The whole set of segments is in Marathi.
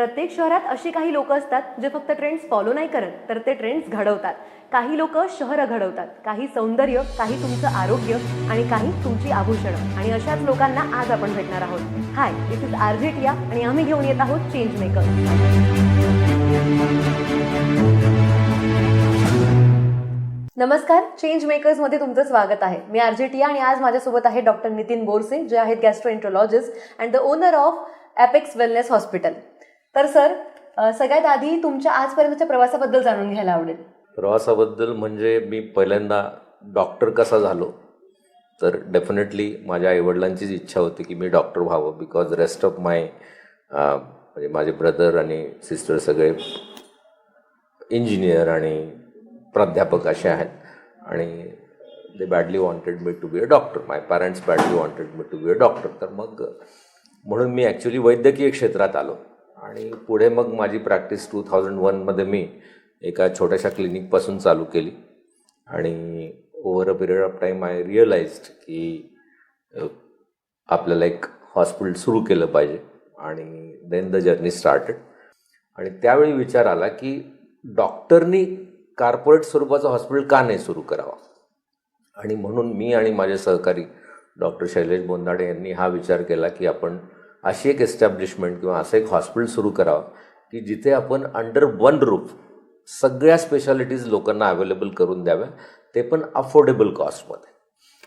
प्रत्येक शहरात अशी काही लोक असतात जे फक्त ट्रेंड्स फॉलो नाही करत तर ते ट्रेंड्स घडवतात. काही लोक शहरं घडवतात काही सौंदर्य काही तुमचं आरोग्य आणि काही तुमची आभूषणं. आणि अशाच लोकांना आज आपण भेटणार आहोत. हाय दिस इज आर्जेटिया आणि आम्ही घेऊन येत आहोत चेंज मेकर नमस्कार चेंज मेकर्समध्ये तुमचं स्वागत आहे. मी आर्जेटिया आणि आज माझ्यासोबत आहे डॉक्टर नितीन बोरसे जे आहेत gastroenterologist and the owner of Apex wellness hospital तर सर सगळ्यात आधी तुमच्या आजपर्यंतच्या प्रवासाबद्दल जाणून घ्यायला आवडेल. प्रवासाबद्दल म्हणजे मी पहिल्यांदा डॉक्टर कसा झालो तर डेफिनेटली माझ्या आईवडिलांचीच इच्छा होती की मी डॉक्टर व्हावं बिकॉज रेस्ट ऑफ माय म्हणजे माझे ब्रदर आणि सिस्टर सगळे इंजिनियर आणि प्राध्यापक असे आहेत. आणि they badly wanted me to be a doctor my parents badly wanted me to be a doctor तर मग म्हणून मी ॲक्च्युली वैद्यकीय क्षेत्रात आलो. आणि पुढे मग माझी प्रॅक्टिस टू थाउजंड वनमध्ये मी एका छोट्याशा क्लिनिकपासून चालू केली. आणि over a period of time I realised की आपल्याला एक हॉस्पिटल सुरू केलं पाहिजे आणि देन द जर्नी स्टार्टेड आणि त्यावेळी विचार आला की डॉक्टरनी कार्पोरेट स्वरूपाचं हॉस्पिटल का नाही सुरू करावा? आणि म्हणून मी आणि माझे सहकारी डॉक्टर शैलेश बोंदाडे यांनी हा विचार केला की आपण अशी एक एस्टॅब्लिशमेंट किंवा असं एक हॉस्पिटल सुरू करावं की जिथे आपण अंडर वन रूफ सगळ्या स्पेशालिटीज लोकांना अवेलेबल करून द्याव्या ते पण अफोर्डेबल कॉस्टमध्ये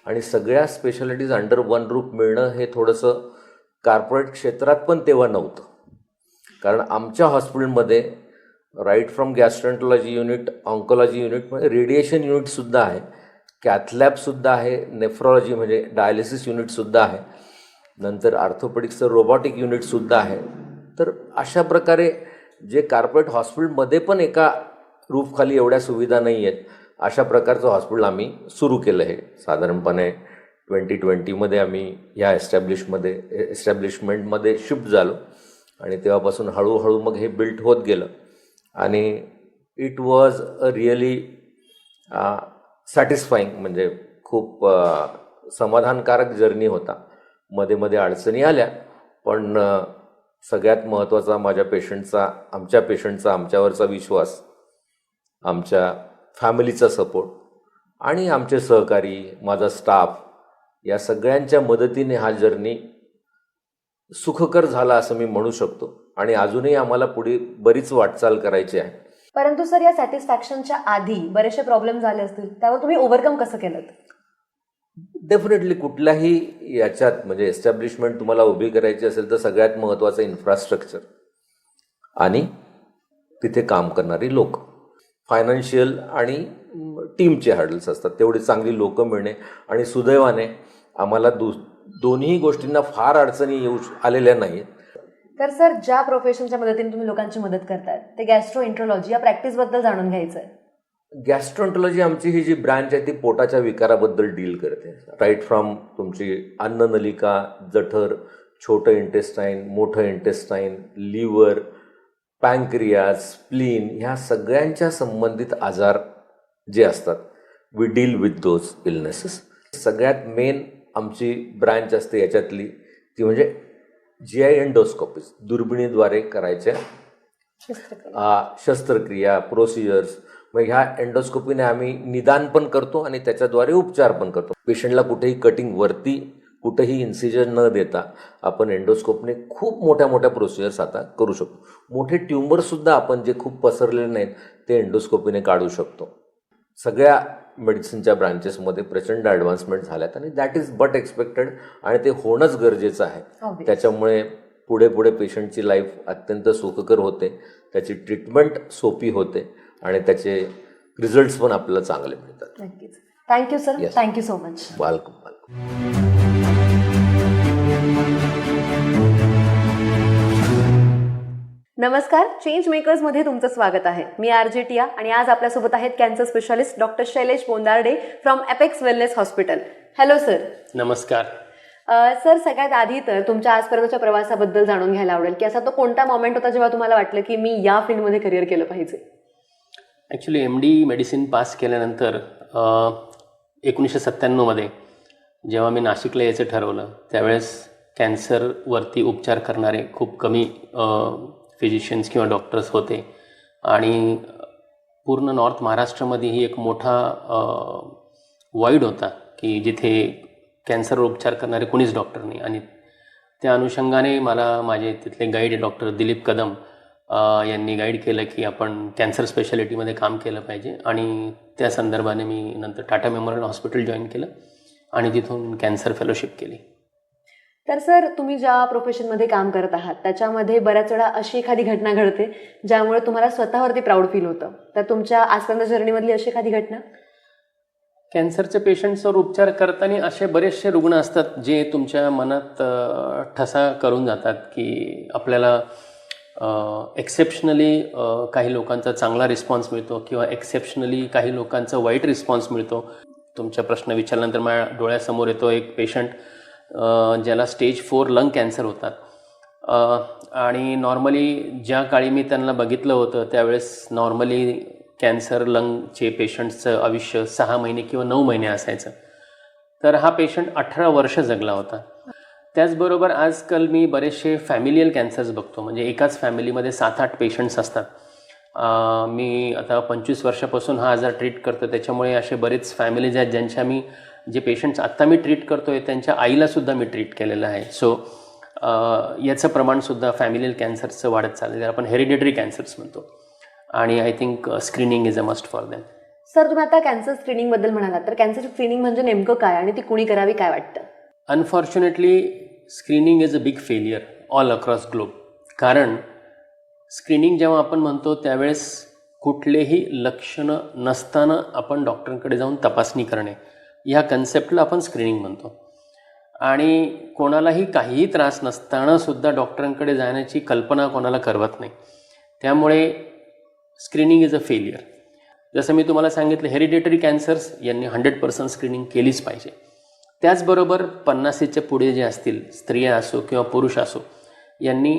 आणि सगळ्या स्पेशालिटीज अंडर वन रूफ मिळणं हे थोडंसं कार्पोरेट क्षेत्रात पण तेव्हा नव्हतं. कारण आमच्या हॉस्पिटलमध्ये right from gastroenterology unit oncology unit म्हणजे रेडिएशन युनिटसुद्धा आहे कॅथलॅबसुद्धा आहे नेफ्रॉलॉजी म्हणजे डायलिसिस युनिटसुद्धा आहे. नंतर आर्थोपेडिक्सचं रोबॉटिक युनिटसुद्धा आहे. तर अशा प्रकारे जे कार्पोरेट हॉस्पिटलमध्ये पण एका रूफखाली एवढ्या सुविधा नाही आहेत अशा प्रकारचं हॉस्पिटल आम्ही सुरू केलं आहे. साधारणपणे ट्वेंटी ट्वेंटीमध्ये आम्ही ह्या एस्टॅब्लिशमध्ये एस्टॅब्लिशमेंटमध्ये शिफ्ट झालो आणि तेव्हापासून हळूहळू मग हे बिल्ट होत गेलं. आणि it was a really satisfying म्हणजे खूप समाधानकारक जर्नी होता. मध्ये मध्ये अडचणी आल्या. पण सगळ्यात महत्त्वाचा माझ्या पेशंटचा आमच्या पेशंटचा आमच्यावरचा विश्वास आमच्या फॅमिलीचा सपोर्ट आणि आमचे सहकारी माझा स्टाफ या सगळ्यांच्या मदतीने हा जर्नी सुखकर झाला असं मी म्हणू शकतो. आणि अजूनही आम्हाला पुढे बरीच वाटचाल करायची आहे. परंतु सर या सॅटिस्फॅक्शनच्या आधी बरेचसे प्रॉब्लेम झाले असतील. त्यावर तुम्ही ओव्हरकम कसं केलं? डेफिनेटली कुठल्याही याच्यात म्हणजे एस्टॅब्लिशमेंट तुम्हाला उभी करायची असेल तर सगळ्यात महत्त्वाचं इन्फ्रास्ट्रक्चर. आणि तिथे काम करणारी लोक. फायनान्शियल आणि टीमचे हॅडल्स असतात. तेवढी चांगली लोकं मिळणे आणि सुदैवाने आम्हाला दु दोन्ही गोष्टींना फार अडचणी येऊ आलेल्या नाहीत तर सर ज्या प्रोफेशनच्या मदतीने तुम्ही लोकांची मदत करतात ते गॅस्ट्रो इंट्रोलॉजी या प्रॅक्टिसबद्दल जाणून घ्यायचं आहे गॅस्ट्रॉन्टॉलॉजी आमची ही जी ब्रँच आहे ती पोटाच्या विकाराबद्दल डील करते. राईट फ्रॉम तुमची अन्ननलिका जठर छोटं इंटेस्टाईन मोठं इंटेस्टाईन लिव्हर पँक्रियाज स्प्लीन ह्या सगळ्यांच्या संबंधित आजार जे असतात we deal with those illnesses सगळ्यात मेन आमची ब्रँच असते याच्यातली ती म्हणजे जी आय एन्डोस्कोपीज दुर्बिणीद्वारे करायच्या शस्त्रक्रिया. प्रोसिजर्स मग ह्या एन्डोस्कोपीने आम्ही निदान पण करतो आणि त्याच्याद्वारे उपचार पण करतो. पेशंटला कुठेही कटिंग वरती कुठेही इन्सिजन न देता आपण एन्डोस्कोपने खूप मोठ्या मोठ्या प्रोसिजर्स आता करू शकतो. मोठे ट्युमरसुद्धा आपण जे खूप पसरलेले नाहीत ते एन्डोस्कोपीने काढू शकतो. सगळ्या मेडिसिनच्या ब्रांचेसमध्ये प्रचंड ॲडव्हान्समेंट झाल्यात आणि दॅट इज बट एक्सपेक्टेड आणि ते होणंच गरजेचं आहे. त्याच्यामुळे पुढे पुढे पेशंटची लाईफ अत्यंत सुखकर होते. त्याची ट्रीटमेंट सोपी होते. आणि त्याचे रिझल्ट्स पण आपल्याला चांगले मिळतात. नक्कीच. Thank you sir Yes. Thank you so much welcome welcome नमस्कार. चेंज मेकर्समध्ये तुमचं स्वागत आहे. मी आर्जेटिया आणि आज आपल्यासोबत आहेत cancer specialist doctor Shailesh Bondarde from Apex wellness hospital hello sir नमस्कार. सर सगळ्यात आधी तर तुमच्या आजपर्यंतच्या प्रवासाबद्दल जाणून घ्यायला आवडेल की असा तो कोणता मोमेंट होता जेव्हा तुम्हाला वाटलं की मी या फील्डमध्ये करिअर केलं पाहिजे? Actually M D medicine pass केल्यानंतर एकोणीसशे सत्त्याण्णवमध्ये जेव्हा मी नाशिकला यायचं ठरवलं त्यावेळेस कॅन्सरवरती उपचार करणारे खूप कमी फिजिशियन्स किंवा डॉक्टर्स होते. आणि पूर्ण नॉर्थ महाराष्ट्रामध्येही एक मोठा वाईड होता की जिथे कॅन्सरवर उपचार करणारे कोणीच डॉक्टर नाही. आणि त्या अनुषंगाने मला माझे तिथले गाईड डॉक्टर दिलीप कदम यांनी गाईड केलं की आपण कॅन्सर स्पेशालिटीमध्ये काम केलं पाहिजे. आणि त्या संदर्भाने मी नंतर टाटा मेमोरियल हॉस्पिटल जॉईन केलं आणि तिथून कॅन्सर फेलोशिप केली. तर सर तुम्ही ज्या प्रोफेशनमध्ये काम करत आहात त्याच्यामध्ये बऱ्याच वेळा अशी एखादी घटना घडते ज्यामुळे तुम्हाला स्वतःवरती प्राऊड फील होतं. तर तुमच्या आजपर्यंत जर्नीमधली अशी एखादी घटना? कॅन्सरच्या पेशंट्सवर उपचार करताना असे बरेचसे रुग्ण असतात जे तुमच्या मनात ठसा करून जातात की आपल्याला एक्सेप्शनली काही लोकांचा चांगला रिस्पॉन्स मिळतो किंवा एक्सेप्शनली काही लोकांचा वाईट रिस्पॉन्स मिळतो. तुमच्या प्रश्न विचारल्यानंतर माझ्या डोळ्यासमोर येतो एक पेशंट ज्याला स्टेज फोर लंग कॅन्सर होतात. आणि नॉर्मली ज्या काळी मी त्यांना बघितलं होतं त्यावेळेस नॉर्मली कॅन्सर लंगचे पेशंटचं आयुष्य सहा महिने किंवा नऊ महिने असायचं. तर हा पेशंट अठरा वर्ष जगला होता. त्याचबरोबर आजकाल मी बरेचसे फॅमिलियल कॅन्सर्स बघतो. म्हणजे एकाच फॅमिलीमध्ये सात आठ पेशंट्स असतात. मी आता पंचवीस वर्षापासून हा आजार ट्रीट करतो त्याच्यामुळे असे बरेच फॅमिलीज आहेत ज्यांच्या मी जे पेशंट्स आत्ता मी ट्रीट करतो आहे त्यांच्या आईलासुद्धा मी ट्रीट केलेलं आहे. सो याचं प्रमाणसुद्धा फॅमिलियल कॅन्सरचं वाढत चाललं आहे आपण हेरिडेटरी कॅन्सर्स म्हणतो. आणि I think screening is a must for them sir तुम्ही आता कॅन्सर स्क्रीनिंगबद्दल म्हणालात. तर कॅन्सर स्क्रीनिंग म्हणजे नेमकं काय आणि ती कुणी करावी काय वाटतं? Unfortunately screening is a big failure all across globe कारण स्क्रीनिंग जेव्हा आपण म्हणतो त्यावेळेस कुठलेही लक्षणं नसताना आपण डॉक्टरांकडे जाऊन तपासणी करणे. ह्या कन्सेप्टला आपण स्क्रीनिंग म्हणतो. आणि कोणालाही काहीही त्रास नसतानासुद्धा डॉक्टरांकडे जाण्याची कल्पना कोणाला करवत नाही. त्यामुळे स्क्रीनिंग इज अ फेलियर जसं मी तुम्हाला सांगितलं हेरिडेटरी कॅन्सर्स यांनी हंड्रेड पर्सेंट स्क्रीनिंग केलीच पाहिजे. त्याचबरोबर पन्नासीच्या पुढे जे असतील स्त्रिया असो किंवा पुरुष असो यांनी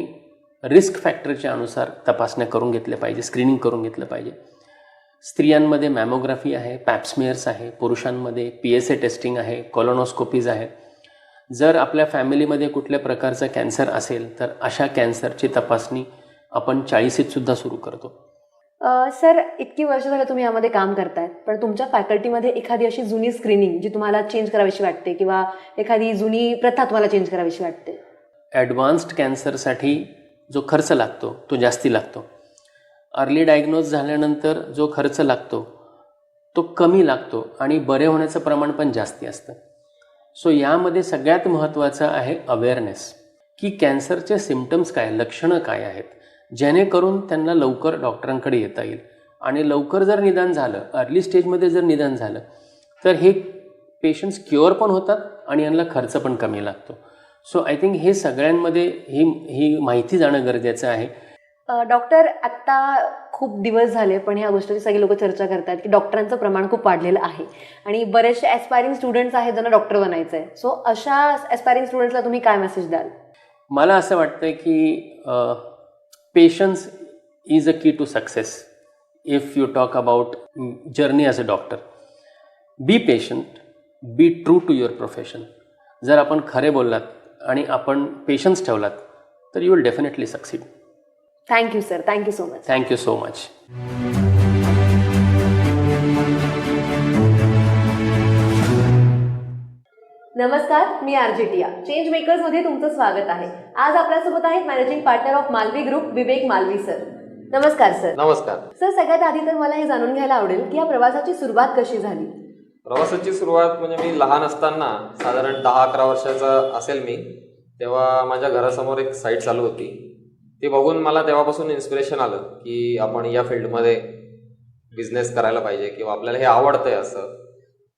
रिस्क फॅक्टरच्या अनुसार तपासण्या करून घेतल्या पाहिजे स्क्रीनिंग करून घेतलं पाहिजे. स्त्रियांमध्ये मॅमोग्राफी आहे पॅप्समेअर्स आहे पुरुषांमध्ये पी एस ए टेस्टिंग आहे कॉलोनोस्कोपीज आहे जर आपल्या फॅमिलीमध्ये कुठल्या प्रकारचा कॅन्सर असेल तर अशा कॅन्सरची तपासणी आपण चाळीसीतसुद्धा सुरू करतो. सर इतकी वर्ष झालं तुम्ही यामध्ये काम करतायत पण तुमच्या फॅकल्टीमध्ये एखादी अशी जुनी स्क्रीनिंग जी तुम्हाला चेंज करावीशी वाटते किंवा एखादी जुनी प्रथा तुम्हाला चेंज करावीशी वाटते? ॲडव्हान्स्ड कॅन्सरसाठी जो खर्च लागतो तो जास्ती लागतो. अर्ली डायग्नोज झाल्यानंतर जो खर्च लागतो तो कमी लागतो आणि बरे होण्याचं प्रमाण पण जास्ती असतं. सो यामध्ये सगळ्यात महत्त्वाचं आहे अवेअरनेस की कॅन्सरचे सिमटम्स काय लक्षणं काय आहेत? जेणेकरून त्यांना लवकर डॉक्टरांकडे येता येईल. आणि लवकर जर निदान झालं अर्ली स्टेजमध्ये जर निदान झालं तर हे पेशंट्स क्युअर पण होतात आणि यांना खर्च पण कमी लागतो. सो आय थिंक हे सगळ्यांमध्ये ही ही माहिती जाणं गरजेचं आहे. डॉक्टर आत्ता खूप दिवस झाले पण ह्या गोष्टीची सगळी लोक चर्चा करतात की डॉक्टरांचं प्रमाण खूप वाढलेलं आहे. आणि बरेचसे ॲस्पायरिंग स्टुडंट्स आहेत ज्यांना डॉक्टर बनायचं आहे सो अशा ॲस्पायरिंग स्टुडंट्सला तुम्ही काय मेसेज द्याल? मला असं वाटतं की patience is a key to success if you talk about journey as a doctor be patient be true to your profession जर आपण खरे बोललात आणि आपण पेशन्स ठेवलात तर you will definitely succeed thank you sir thank you so much thank you so much नमस्कार मी आरजेटिया चेंज मेकर्समध्ये तुमचं स्वागत आहे. आज आपल्यासोबत आहेत managing partner of Malvi group Vivek Malvi sir. नमस्कार सर. नमस्कार. सर सगळ्यात आधी तर मला हे जाणून घ्यायला आवडेल की या प्रवासाची सुरुवात कशी झाली? प्रवासाची सुरुवात म्हणजे मी लहान असताना साधारण दहा अकरा वर्षाचा असेल मी तेव्हा माझ्या घरासमोर एक साईट चालू होती. ती बघून मला तेव्हापासून इन्स्पिरेशन आलं की आपण या फील्डमध्ये बिझनेस करायला पाहिजे किंवा आपल्याला हे आवडतंय असं.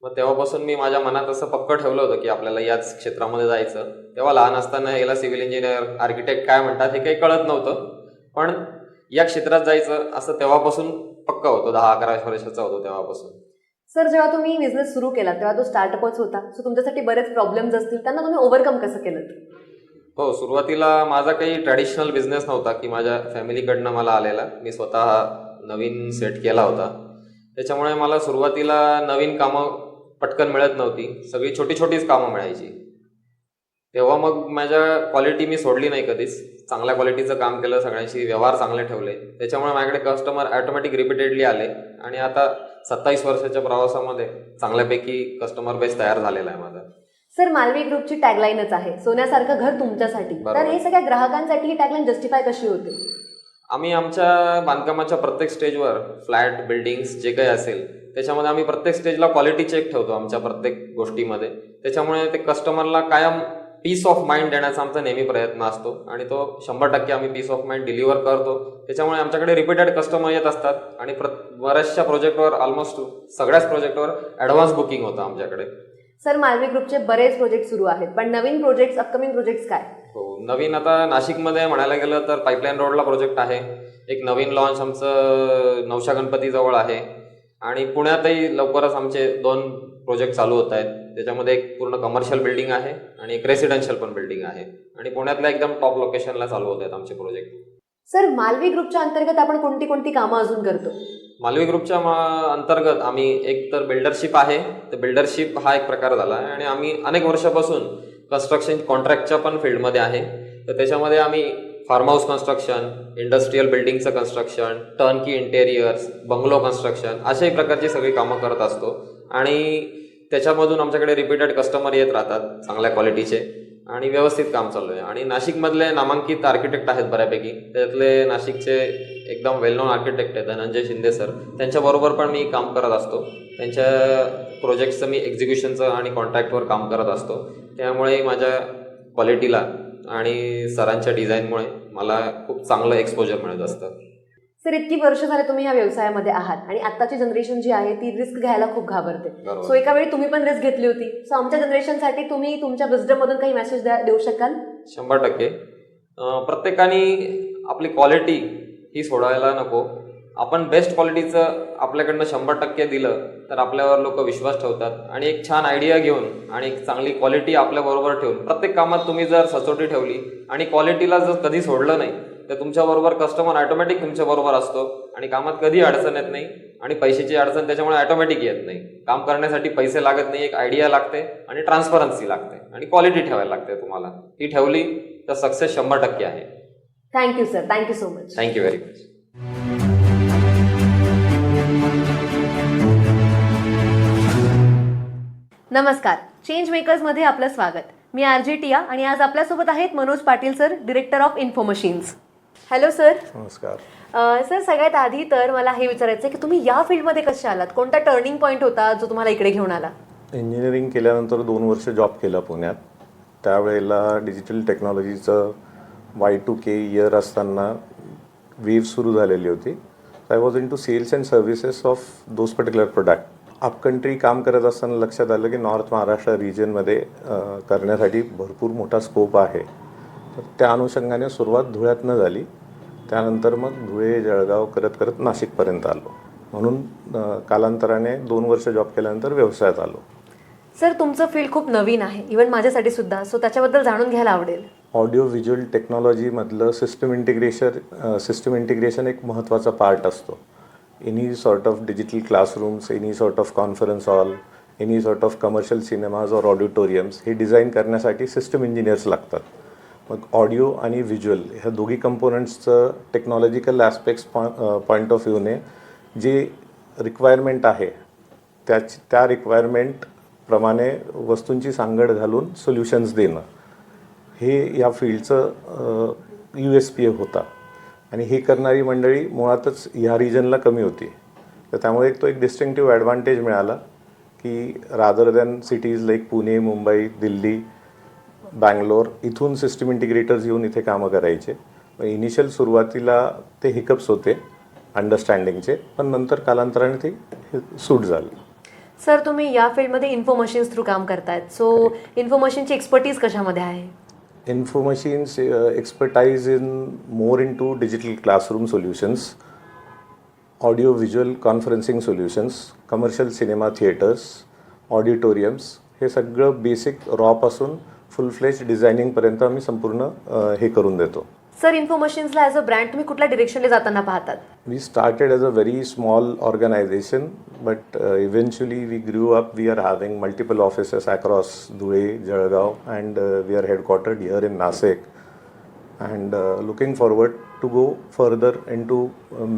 मग तेव्हापासून मी माझ्या मनात असं पक्क ठेवलं होतं की आपल्याला याच क्षेत्रामध्ये जायचं. तेव्हा लहान असताना याला सिव्हिल इंजिनियर आर्किटेक्ट काय म्हणतात हे काही कळत नव्हतं. पण या क्षेत्रात जायचं असं तेव्हापासून पक्का होतो. दहा अकरा वर्षाचा होतो तेव्हापासून. सर जेव्हा तुम्ही बिझनेस सुरू केला तेव्हा तो स्टार्टअपच होता सो तुमच्यासाठी बरेच प्रॉब्लेम्स असतील. त्यांना तुम्ही ओव्हरकम कसं केलं? हो सुरुवातीला माझा काही ट्रॅडिशनल बिझनेस नव्हता की माझ्या फॅमिलीकडनं मला आलेला. मी स्वतः नवीन सेट केला होता. त्याच्यामुळे मला सुरुवातीला नवीन कामं पटकन मिळत नव्हती. सगळी छोटी छोटीच कामं मिळायची. तेव्हा मग माझ्या क्वालिटी मी सोडली नाही कधीच. चांगल्या क्वालिटीचं काम केलं सगळ्यांशी व्यवहार चांगले ठेवले. त्याच्यामुळे माझ्याकडे कस्टमर ऑटोमॅटिक रिपीटेडली आले. आणि आता सत्तावीस वर्षाच्या प्रवासामध्ये चांगल्यापैकी कस्टमर बेस तयार झालेला आहे माझा. सर मालवी ग्रुपची टॅगलाईनच आहे. सोन्यासारखं घर तुमच्यासाठी. तर. हे सगळ्या ग्राहकांसाठी ही टॅगलाईन जस्टिफाय कशी होते? आम्ही आमच्या बांधकामाच्या प्रत्येक स्टेजवर फ्लॅट बिल्डिंग्स जे काही असेल त्याच्यामध्ये आम्ही प्रत्येक स्टेजला क्वालिटी चेक ठेवतो आमच्या प्रत्येक गोष्टीमध्ये. त्याच्यामुळे ते कस्टमरला कायम पीस ऑफ माइंड देण्याचा आमचा नेहमी प्रयत्न असतो आणि तो शंभर टक्के आम्ही पीस ऑफ माइंड डिलिव्हर करतो. त्याच्यामुळे आमच्याकडे रिपीटेड कस्टमर येत असतात आणि प्र बऱ्याचशा प्रोजेक्टवर ऑलमोस्ट सगळ्याच प्रोजेक्टवर ॲडव्हान्स बुकिंग होतं आमच्याकडे. सर मालवी ग्रुपचे बरेच प्रोजेक्ट सुरू आहेत पण नवीन प्रोजेक्ट अपकमिंग प्रोजेक्ट काय? हो नवीन आता नाशिकमध्ये म्हणायला गेलं तर पाईपलाईन रोडला प्रोजेक्ट आहे. एक नवीन लॉन्च आमचं नवशा गणपती जवळ आहे. आणि पुण्यातही लवकरच आमचे दोन प्रोजेक्ट चालू होत आहेत. त्याच्यामध्ये एक पूर्ण कमर्शियल बिल्डिंग आहे आणि एक रेसिडेन्शियल पण बिल्डिंग आहे. आणि पुण्यातल्या एकदम टॉप लोकेशनला चालू होत आहेत आमचे प्रोजेक्ट सर मालवी ग्रुपच्या अंतर्गत आपण कोणती कोणती कामं अजून करतो? मालवी ग्रुपच्या मा- अंतर्गत आम्ही एक तर बिल्डरशिप आहे. तर बिल्डरशिप हा एक प्रकार झाला आहे. आणि आम्ही अनेक वर्षापासून कन्स्ट्रक्शन कॉन्ट्रॅक्टच्या पण फील्डमध्ये आहे. तर त्याच्यामध्ये आम्ही farm house construction industrial बिल्डिंगचं construction turnkey interiors bungalow construction अशाही प्रकारची सगळी कामं करत असतो. आणि त्याच्यामधून आमच्याकडे रिपीटेड कस्टमर येत राहतात चांगल्या क्वालिटीचे आणि व्यवस्थित काम चालू आहे. आणि नाशिकमधले नामांकित आर्किटेक्ट आहेत बऱ्यापैकी. त्याच्यातले नाशिकचे एकदम वेल नोन आर्किटेक्ट आहेत धनंजय शिंदे सर त्यांच्याबरोबर पण मी काम करत असतो. त्यांच्या प्रोजेक्टचं मी एक्झिक्युशनचं आणि कॉन्ट्रॅक्टवर काम करत असतो. त्यामुळे माझ्या क्वालिटीला आणि सरांच्या डिझाईनमुळे मला खूप चांगलं एक्सपोजर मिळत असतं. सर इतकी वर्ष झाले तुम्ही या व्यवसायामध्ये आहात आणि आत्ताची जनरेशन जी आहे ती रिस्क घ्यायला खूप घाबरते. सो एका वेळी तुम्ही पण रिस्क घेतली होती. सो आमच्या जनरेशनसाठी तुम्ही तुमच्या विजडम मधून काही मेसेज देऊ शकाल? शंभर टक्के. प्रत्येकाने आपली क्वालिटी ही सोडायला नको. आपण बेस्ट क्वालिटीचं आपल्याकडनं शंभर टक्के दिलं तर आपल्यावर लोक विश्वास ठेवतात. आणि एक छान आयडिया घेऊन आणि एक चांगली क्वालिटी आपल्याबरोबर ठेवून प्रत्येक कामात तुम्ही जर सचोटी ठेवली आणि क्वालिटीला जर कधी सोडलं नाही तर तुमच्याबरोबर कस्टमर ऑटोमॅटिक तुमच्याबरोबर असतो आणि कामात कधी अडचण येत नाही आणि पैशाची अडचण त्याच्यामुळे ऑटोमॅटिक येत नाही. काम करण्यासाठी पैसे लागत नाही एक आयडिया लागते आणि ट्रान्सपरन्सी लागते आणि क्वालिटी ठेवायला लागते तुम्हाला. ती ठेवली तर सक्सेस शंभर टक्के आहे. Thank you sir thank you so much thank you very much नमस्कार. चेंज मेकर्समध्ये आपलं स्वागत. मी आर जे टिया आणि आज आपल्यासोबत आहेत Manoj Patil sir director of Info Machines hello sir नमस्कार सर सगळ्यात आधी तर मला हे विचारायचं आहे की तुम्ही या फील्डमध्ये कसे आलात? कोणता टर्निंग पॉईंट होता जो तुम्हाला इकडे घेऊन आला? इंजिनिअरिंग केल्यानंतर दोन वर्ष जॉब केला पुण्यात. त्यावेळेला डिजिटल टेक्नॉलॉजीचं वाय टू के इयर असताना वेव सुरू झालेली होती. I was into sales and services of those particular product up country काम करत असताना लक्षात आलं की नॉर्थ महाराष्ट्र रिजनमध्ये करण्यासाठी भरपूर मोठा स्कोप आहे. तर त्या अनुषंगाने सुरुवात धुळ्यातनं झाली. त्यानंतर मग धुळे जळगाव करत करत नाशिकपर्यंत आलो. म्हणून कालांतराने दोन वर्ष जॉब केल्यानंतर व्यवसायात आलो. सर तुमचं फील्ड खूप नवीन आहे. इवन माझ्यासाठी सुद्धा. सो त्याच्याबद्दल जाणून घ्यायला आवडेल. ऑडिओ व्हिज्युअल टेक्नॉलॉजीमधलं सिस्टम इंटिग्रेशन सिस्टम इंटिग्रेशन एक महत्त्वाचा पार्ट असतो. Any sort of digital classrooms any sort of conference hall, any sort of commercial cinemas और ऑडिटोरियम्स हे डिझाईन करण्यासाठी सिस्टम इंजिनियर्स लागतात. मग ऑडिओ आणि व्हिज्युअल ह्या दोघी कंपोनंट्सचं टेक्नॉलॉजिकल ॲस्पेक्ट्स पॉईंट ऑफ व्ह्यूने जे रिक्वायरमेंट आहे त्याच त्या रिक्वायरमेंटप्रमाणे वस्तूंची सांगड घालून सोल्युशन्स देणं. हे या फील्डचं यू एस पी ए होता. आणि हे करणारी मंडळी मुळातच ह्या रिजनला कमी होती. तर त्यामुळे एक तो एक डिस्टिंक्टिव्ह ॲडव्हान्टेज मिळाला की rather than cities like Pune Mumbai Delhi Bangalore इथून सिस्टम इंटिग्रेटर्स येऊन इथे कामं करायचे. इनिशियल सुरुवातीला ते हिकअप्स होते अंडरस्टँडिंगचे पण नंतर कालांतराने ते सूट झाले. सर तुम्ही या फील्डमध्ये इन्फो मशीन्स थ्रू काम करतायत. सो इन्फो मशीनची एक्सपर्टीज कशामध्ये आहे? Info uh, expertise in more into digital classroom solutions, audio visual conferencing solutions, commercial cinema theaters, auditoriums हे सगळं बेसिक रॉपासून फुल फ्लेज डिझायनिंगपर्यंत आम्ही संपूर्ण हे करून देतो सर इन्फो मशीन्सला ॲज अ ब्रँड तुम्ही कुठल्या डिरेक्शनला जाताना पाहतात? We started as a very small organisation but eventually we grew up we are having multiple offices across Dhule Jalgaon and we are headquartered here in Nashik and looking forward to go further into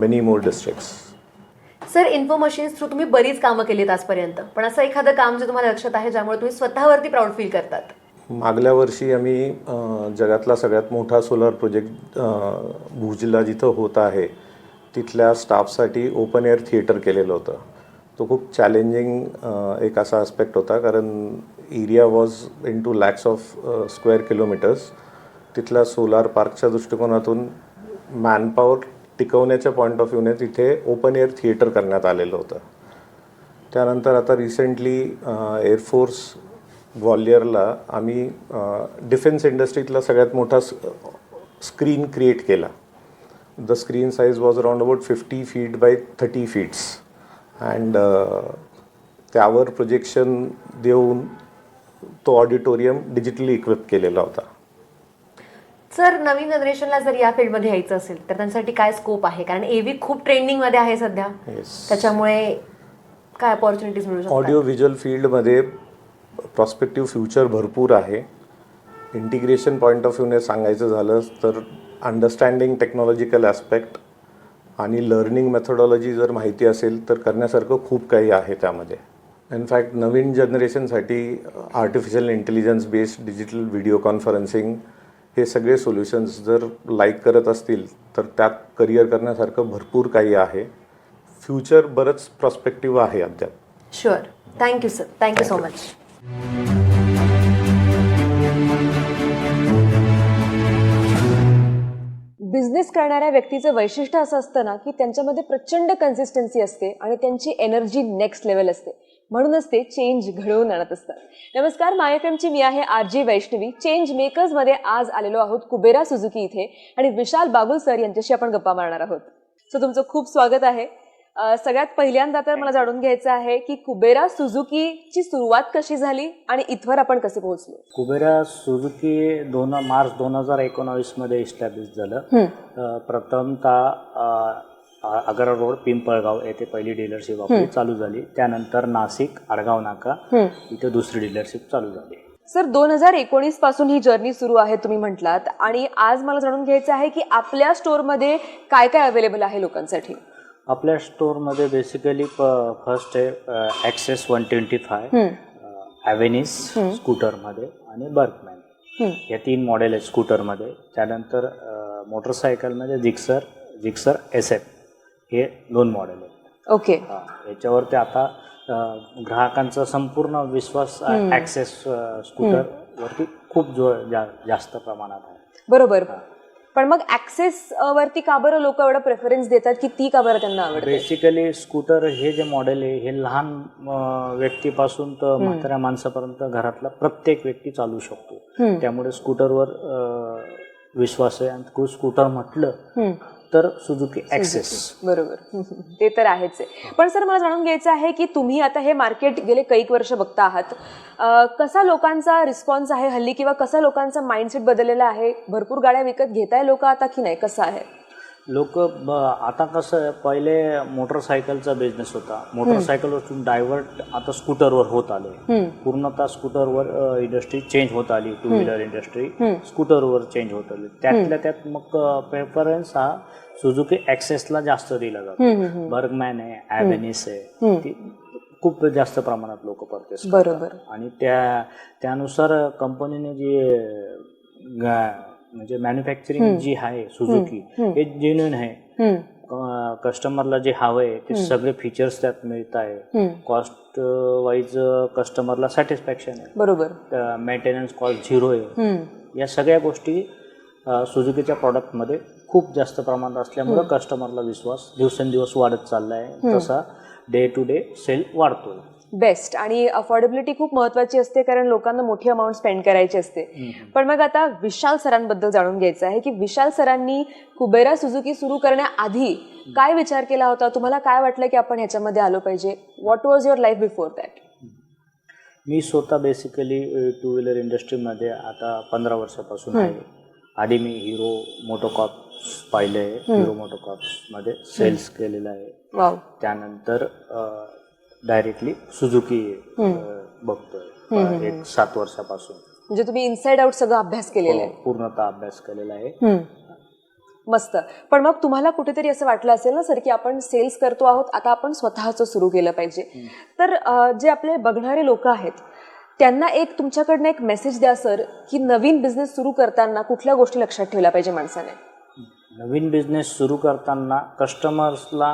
many more district sir Info Machines through तुम्ही बरीच कामं केली आहेत आजपर्यंत. पण असं एखादं काम जे तुम्हाला लक्षात आहे ज्यामुळे तुम्ही स्वतःवरती प्राऊड फील करतात? मागल्या वर्षी आम्ही जगातला सगळ्यात मोठा सोलर प्रोजेक्ट भुजला जिथं होत आहे तिथल्या स्टाफसाठी ओपन एअर थिएटर केलेलं होतं. तो खूप चॅलेंजिंग एक असा आस्पेक्ट होता कारण area was in two lakhs of square kilometres तिथल्या सोलार पार्कच्या दृष्टिकोनातून मॅनपॉवर टिकवण्याच्या पॉईंट ऑफ व्ह्यूने तिथे ओपन एअर थिएटर करण्यात आलेलं होतं. त्यानंतर आता रिसेंटली एअरफोर्स ग्वालियरला आम्ही डिफेन्स इंडस्ट्रीतला सगळ्यात मोठा स्क्रीन क्रिएट केला. The screen size was around about fifty feet by thirty feets. And त्यावर प्रोजेक्शन देऊन तो ऑडिटोरियम डिजिटली इक्विप केलेला होता. सर नवीन जनरेशनला जर या फील्डमध्ये यायचं असेल तर त्यांच्यासाठी काय स्कोप आहे? कारण एव्ही खूप ट्रेंडिंगमध्ये आहे सध्या. त्याच्यामुळे काय ऑपॉर्च्युनिटीज मिळू शकतात? ऑडिओ व्हिज्युअल फील्डमध्ये प्रॉस्पेक्टिव्ह फ्युचर भरपूर आहे. इंटिग्रेशन पॉईंट ऑफ व्ह्यूने सांगायचं झालं तर अंडरस्टँडिंग टेक्नॉलॉजिकल ॲस्पेक्ट आणि लर्निंग मेथडॉलॉजी जर माहिती असेल तर करण्यासारखं खूप काही आहे त्यामध्ये. इनफॅक्ट नवीन जनरेशनसाठी artificial intelligence based digital video conferencing हे सगळे सोल्युशन्स जर लाईक करत असतील तर त्यात करिअर करण्यासारखं भरपूर काही आहे. फ्युचर बरंच प्रॉस्पेक्टिव्ह आहे अद्याप. Sure thank you sir thank you so much business करणाऱ्या व्यक्तीचं वैशिष्ट्य असं असतं ना की त्यांच्यामध्ये प्रचंड कन्सिस्टन्सी असते आणि त्यांची एनर्जी नेक्स्ट लेवल असते. म्हणूनच ते चेंज घडवून आणत असतात. नमस्कार माय एफ एमची मी आहे आर जी वैष्णवी. चेंज मेकर्समध्ये आज आलेलो आहोत कुबेरा सुझुकी इथे आणि विशाल बागुल सर यांच्याशी आपण गप्पा मारणार आहोत. सो तुमचं खूप स्वागत आहे. सगळ्यात पहिल्यांदा तर मला जाणून घ्यायचं आहे की कुबेरा सुझुकीची सुरुवात कशी झाली आणि इथवर आपण कसे पोहोचलो? कुबेरा सुझुकी दोन मार्च दोन हजार एकोणावीसमध्ये इस्टॅब्लिश झालं. प्रथमतः आग्रा रोड पिंपळगाव येथे पहिली डीलरशिप आपली चालू झाली. त्यानंतर नाशिक आडगाव नाका. इथे दुसरी डीलरशिप चालू झाली. सर दोन हजार एकोणीसपासून ही जर्नी सुरू आहे तुम्ही म्हटलात. आणि आज मला जाणून घ्यायचं आहे की आपल्या स्टोअरमध्ये काय काय अवेलेबल आहे लोकांसाठी? आपल्या स्टोअरमध्ये बेसिकली फर्स्ट आहे Access one twenty five Avenis स्कूटरमध्ये आणि बर्कमॅन या तीन मॉडेल आहेत स्कूटरमध्ये त्यानंतर मोटरसायकलमध्ये जिक्सर जिक्सर एस एफ हे दोन मॉडेल आहेत. ओके याच्यावरती आता ग्राहकांचा संपूर्ण विश्वास ॲक्सेस स्कूटर वरती खूप जो जा, जास्त प्रमाणात आहे. बरोबर. पण मग ऍक्सेस वरती का बरं लोक एवढा प्रेफरन्स देतात की ती का बरं त्यांना आवडते? बेसिकली स्कूटर हे जे मॉडेल आहे हे लहान अ, व्यक्तीपासून तर म्हाताऱ्या माणसापर्यंत घरातला प्रत्येक व्यक्ती चालू शकतो. त्यामुळे स्कूटरवर अ, विश्वास आहे. आणि स्कूटर म्हटलं तर सुझुकी ॲक्सेस बरोबर. ते तर आहेच आहे. पण सर मला जाणून घ्यायचं आहे की तुम्ही आता हे मार्केट गेले कैक वर्ष बघता आहात. अं, कसा लोकांचा रिस्पॉन्स आहे हल्ली किंवा कसा लोकांचा माइंडसेट बदललेला आहे? भरपूर गाड्या विकत घेताय लोक आता की नाही? कसं आहे? लोक आता कसं पहिले मोटरसायकलचा बिझनेस होता. मोटरसायकलवरून डायव्हर्ट आता स्कूटरवर होत आले. पूर्णतः स्कूटरवर इंडस्ट्री चेंज होत आली टू व्हीलर इंडस्ट्री स्कूटरवर चेंज होत आली. त्यातल्या त्यात मग प्रेफरन्स हा सुझुकी ॲक्सेसला जास्त दिला जातो. बर्गमॅन आहे ॲव्हेनिस आहे. ती खूप जास्त प्रमाणात लोक परचेस बरोबर. आणि त्या त्यानुसार कंपनीने जे म्हणजे मॅन्युफॅक्चरिंग जी आहे सुझुकी हे जेन्युन आहे. कस्टमरला जे हवंय ते सगळे फीचर्स त्यात मिळत आहे. कॉस्ट वाईज कस्टमरला सॅटिस्फॅक्शन आहे. बरोबर. मेंटेनन्स कॉस्ट झिरो आहे. या सगळ्या गोष्टी सुझुकीच्या प्रॉडक्टमध्ये खूप जास्त प्रमाणात असल्यामुळं कस्टमरला विश्वास दिवसेंदिवस वाढत चालला आहे तसा डे टू डे सेल वाढतोय. बेस्ट. आणि अफोर्डेबिलिटी खूप महत्वाची असते कारण लोकांना मोठी अमाऊंट स्पेंड करायची असते. पण मग आता विशाल सरांबद्दल जाणून घ्यायचं आहे की विशाल सरांनी कुबेरा सुझुकी सुरू करण्याआधी काय विचार केला होता? तुम्हाला काय वाटलं की आपण ह्याच्यामध्ये आलो पाहिजे? What was your life before that मी स्वतः बेसिकली टू व्हीलर इंडस्ट्रीमध्ये आता पंधरा वर्षापासून आहे. आधी मी हिरो मोटोकॉप्स पाहिले हिरो मोटोकॉप्समध्ये सेल्स केलेलं आहे. त्यानंतर डायरेक्टली सुझुकी बघतोय. एक सात वर्षापासून. म्हणजे तुम्ही इनसाइड आउट सगळं अभ्यास केलेला आहे. पूर्णतः अभ्यास केलेला आहे. मस्त. पण मग तुम्हाला कुठेतरी असं वाटलं असेल ना सर की आपण सेल्स करतो आहोत आता आपण स्वतःचं सुरू केलं पाहिजे. तर जे आपले बघणारे लोक आहेत त्यांना एक तुमच्याकडनं एक मेसेज द्या सर की नवीन बिझनेस सुरू करताना कुठल्या गोष्टी लक्षात ठेवल्या पाहिजे माणसाने? नवीन बिझनेस सुरू करताना कस्टमर्सला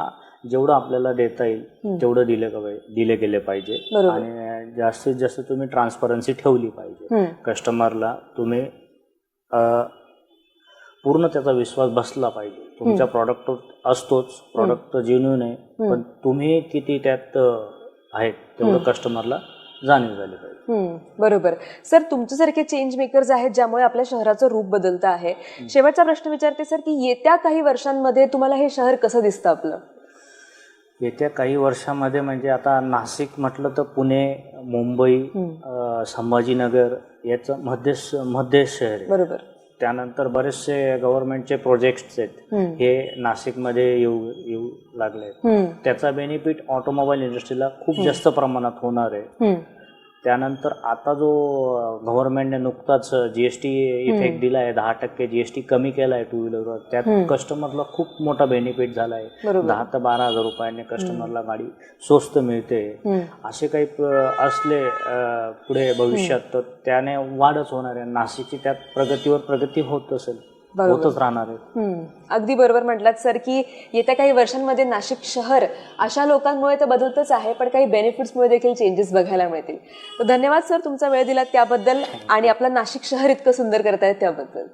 जेवढं आपल्याला देता येईल तेवढं दिले दिले गेले पाहिजे. आणि जास्तीत जास्त तुम्ही ट्रान्सपरन्सी ठेवली पाहिजे. कस्टमरला तुम्ही पूर्ण त्याचा विश्वास बसला पाहिजे. तुमच्या प्रॉडक्ट असतोच. प्रॉडक्ट जेन्युन आहे. पण तुम्ही किती त्यात आहेत तेवढं कस्टमरला जाणीव झाली पाहिजे. बरोबर. सर तुमच्यासारखे चेंज मेकर्स आहेत ज्यामुळे आपल्या शहराचं रूप बदलतं आहे. शेवटचा प्रश्न विचारते सर की येत्या काही वर्षांमध्ये तुम्हाला हे शहर कसं दिसतं आपलं? येत्या काही वर्षामध्ये म्हणजे आता नाशिक म्हटलं तर पुणे मुंबई अ, संभाजीनगर याचं मध्य मध्य शहर आहे. बरोबर. त्यानंतर बरेचसे गव्हर्नमेंटचे प्रोजेक्ट्स आहेत. हे नाशिकमध्ये येऊ येऊ लागले आहेत. हम्म, त्याचा बेनिफिट ऑटोमोबाईल इंडस्ट्रीला खूप जास्त प्रमाणात होणार आहे. हम्म, त्यानंतर आता जो गव्हर्नमेंटने नुकताच जी एस टी इफेक्ट दिला आहे दहा टक्के जी एस टी कमी केला आहे टू व्हीलरवर त्यात कस्टमरला खूप मोठा बेनिफिट झाला आहे. दहा ते बारा हजार रुपयाने कस्टमरला गाडी स्वस्त मिळते. असे काही असले पुढे भविष्यात तर त्याने वाढच होणार आहे. नाशिकची त्यात प्रगतीवर प्रगती होत असेल. होतच राहणार आहे. अगदी बरोबर म्हटलात सर की येत्या काही वर्षांमध्ये नाशिक शहर अशा लोकांमुळे तर बदलतच आहे पण काही बेनिफिट्समुळे देखील चेंजेस बघायला मिळतील. तर धन्यवाद सर तुमचा वेळ दिलात त्याबद्दल आणि आपलं नाशिक शहर इतकं सुंदर करतायत त्याबद्दल.